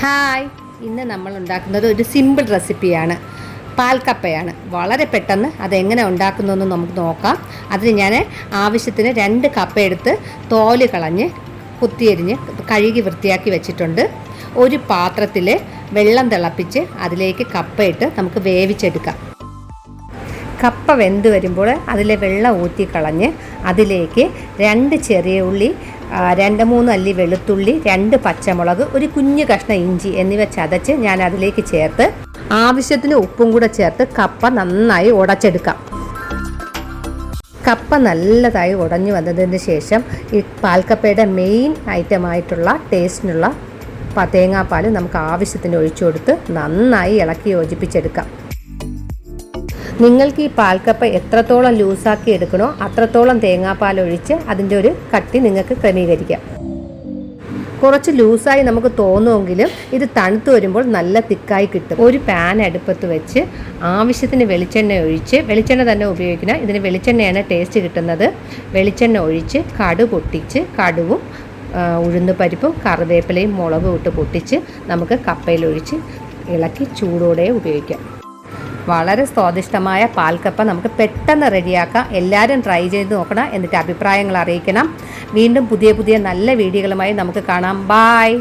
Hi. ഇന്ന് നമ്മൾ ഉണ്ടാക്കുന്നത് ഒരു സിമ്പിൾ റെസിപ്പിയാണ് പാൽക്കപ്പയാണ്. വളരെ പെട്ടെന്ന് അതെങ്ങനെ ഉണ്ടാക്കുന്നതെന്ന് നമുക്ക് നോക്കാം. അതിന് ഞാൻ ആവശ്യത്തിന് രണ്ട് കപ്പ എടുത്ത് തോൽ കളഞ്ഞ് കുത്തിയരിഞ്ഞ് കഴുകി വൃത്തിയാക്കി വെച്ചിട്ടുണ്ട്. ഒരു പാത്രത്തിൽ വെള്ളം തിളപ്പിച്ച് അതിലേക്ക് കപ്പയിട്ട് നമുക്ക് വേവിച്ചെടുക്കാം. കപ്പ വെന്ത് വരുമ്പോൾ അതിലെ വെള്ളം ഊറ്റി കളഞ്ഞ് അതിലേക്ക് രണ്ട് ചെറിയ ഉള്ളി രണ്ട് മൂന്ന് അല്ലി വെളുത്തുള്ളി രണ്ട് പച്ചമുളക് ഒരു കുഞ്ഞു കഷ്ണം ഇഞ്ചി എന്നിവ ചതച്ച് ഞാൻ അതിലേക്ക് ചേർത്ത് ആവശ്യത്തിന് ഉപ്പും കൂടെ ചേർത്ത് കപ്പ നന്നായി ഉടച്ചെടുക്കാം. കപ്പ നല്ലതായി ഉടഞ്ഞു വന്നതിന് ശേഷം ഈ പാൽക്കപ്പയുടെ മെയിൻ ഐറ്റമായിട്ടുള്ള ടേസ്റ്റിനുള്ള തേങ്ങാപ്പാൽ നമുക്ക് ആവശ്യത്തിന് ഒഴിച്ചു കൊടുത്ത് നന്നായി ഇളക്കി യോജിപ്പിച്ചെടുക്കാം. നിങ്ങൾക്ക് ഈ പാൽക്കപ്പ എത്രത്തോളം ലൂസാക്കി എടുക്കണോ അത്രത്തോളം തേങ്ങാപ്പാൽ ഒഴിച്ച് അതിന്റെ ഒരു കട്ടി നിങ്ങൾക്ക് ക്രമീകരിക്കാം. കുറച്ച് ലൂസായി നമുക്ക് തോന്നുമെങ്കിലും ഇത് തണുത്ത് വരുമ്പോൾ നല്ല തിക്കായി കിട്ടും. ഒരു പാൻ അടുപ്പത്ത് വെച്ച് ആവശ്യത്തിന് വെളിച്ചെണ്ണ ഒഴിച്ച് വെളിച്ചെണ്ണ തന്നെ ഉപയോഗിക്കണം. ഇതിന് വെളിച്ചെണ്ണയാണ് ടേസ്റ്റ് കിട്ടുന്നത്. വെളിച്ചെണ്ണ ഒഴിച്ച് കടു പൊട്ടിച്ച് കടുവും ഉഴുന്നുപരിപ്പും ഉഴുന്ന് പരിപ്പും കറിവേപ്പിലയും മുളകും ഇട്ട് പൊട്ടിച്ച് നമുക്ക് കപ്പയിലൊഴിച്ച് ഇളക്കി ചൂടോടെ ഉപയോഗിക്കാം. വളരെ സ്വാദിഷ്ടമായ പാൽക്കപ്പ നമുക്ക് പെട്ടെന്ന് റെഡിയാക്കാം. എല്ലാവരും ട്രൈ ചെയ്ത് നോക്കണം എന്നിട്ട് അഭിപ്രായങ്ങൾ അറിയിക്കണം. വീണ്ടും പുതിയ പുതിയ നല്ല വീഡിയോകളുമായി നമുക്ക് കാണാം. ബായ്